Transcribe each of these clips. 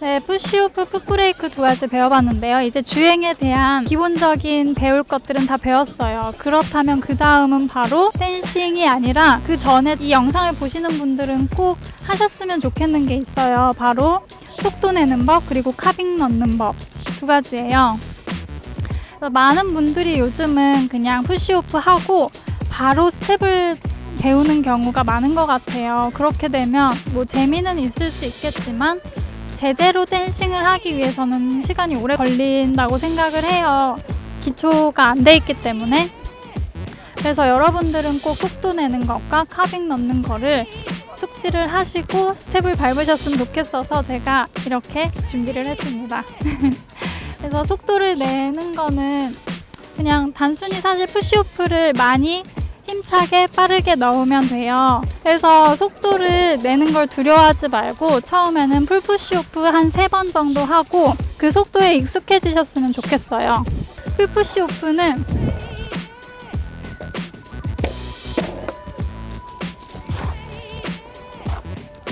네, 푸시오프, 풋브레이크 두 가지 배워봤는데요. 이제 주행에 대한 기본적인 배울 것들은 다 배웠어요. 그렇다면 그 다음은 바로 댄싱이 아니라 그 전에 이 영상을 보시는 분들은 꼭 하셨으면 좋겠는 게 있어요. 바로 속도 내는 법, 그리고 카빙 넣는 법 두 가지예요. 많은 분들이 요즘은 그냥 푸시오프 하고 바로 스텝을 배우는 경우가 많은 것 같아요. 그렇게 되면 뭐 재미는 있을 수 있겠지만 제대로 댄싱을 하기 위해서는 시간이 오래 걸린다고 생각을 해요. 기초가 안 돼 있기 때문에. 그래서 여러분들은 꼭 속도 내는 것과 카빙 넣는 거를 숙지를 하시고 스텝을 밟으셨으면 좋겠어서 제가 이렇게 준비를 했습니다. 그래서 속도를 내는 거는 그냥 단순히 사실 푸시오프를 많이 힘차게 빠르게 넣으면 돼요. 그래서 속도를 내는 걸 두려워하지 말고 처음에는 풀푸시오프 한 세 번 정도 하고 그 속도에 익숙해지셨으면 좋겠어요. 풀푸시오프는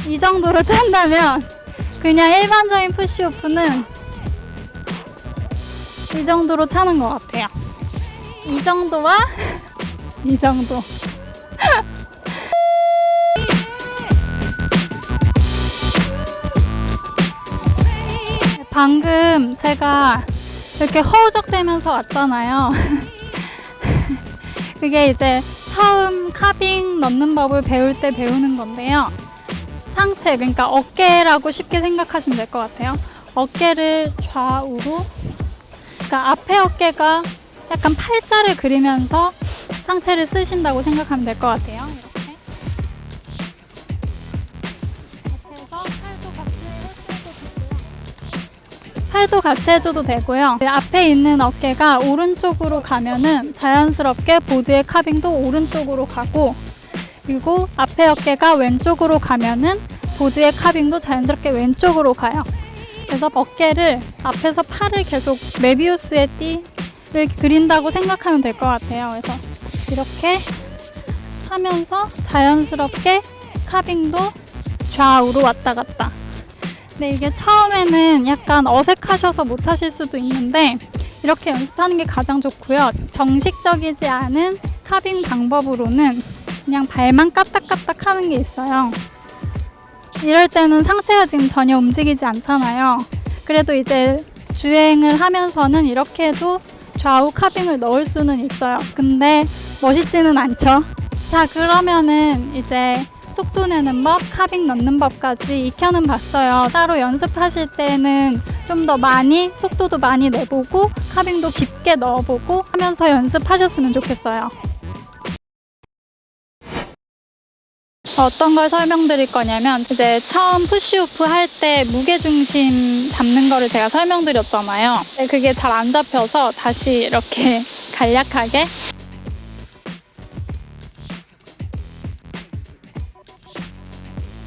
이 정도로 찬다면 그냥 일반적인 푸시오프는 이 정도로 차는 것 같아요. 이 정도와 이 정도. 방금 제가 이렇게 허우적대면서 왔잖아요. 그게 이제 처음 카빙 넣는 법을 배울 때 배우는 건데요. 상체, 그러니까 어깨라고 쉽게 생각하시면 될 것 같아요. 어깨를 좌우로, 그러니까 앞에 어깨가 약간 팔자를 그리면서 상체를 쓰신다고 생각하면 될 것 같아요. 이렇게. 앞에서 팔도 같이 해줘도 되고요. 팔도 같이 해줘도 되고요. 네, 앞에 있는 어깨가 오른쪽으로 가면은 자연스럽게 보드의 카빙도 오른쪽으로 가고 그리고 앞에 어깨가 왼쪽으로 가면은 보드의 카빙도 자연스럽게 왼쪽으로 가요. 그래서 어깨를 앞에서 팔을 계속 메비우스의 띠를 그린다고 생각하면 될 것 같아요. 그래서 이렇게 하면서 자연스럽게 카빙도 좌우로 왔다 갔다. 근데 이게 처음에는 약간 어색하셔서 못 하실 수도 있는데 이렇게 연습하는 게 가장 좋고요. 정식적이지 않은 카빙 방법으로는 그냥 발만 까딱까딱 하는 게 있어요. 이럴 때는 상체가 지금 전혀 움직이지 않잖아요. 그래도 이제 주행을 하면서는 이렇게 해도 좌우 카빙을 넣을 수는 있어요. 근데 멋있지는 않죠. 자, 그러면은 이제 속도 내는 법, 카빙 넣는 법까지 익혀는 봤어요. 따로 연습하실 때는 좀 더 많이, 속도도 많이 내보고, 카빙도 깊게 넣어보고 하면서 연습하셨으면 좋겠어요. 어떤 걸 설명드릴 거냐면 이제 처음 푸시오프 할 때 무게 중심 잡는 거를 제가 설명드렸잖아요. 그게 잘 안 잡혀서 다시 이렇게 간략하게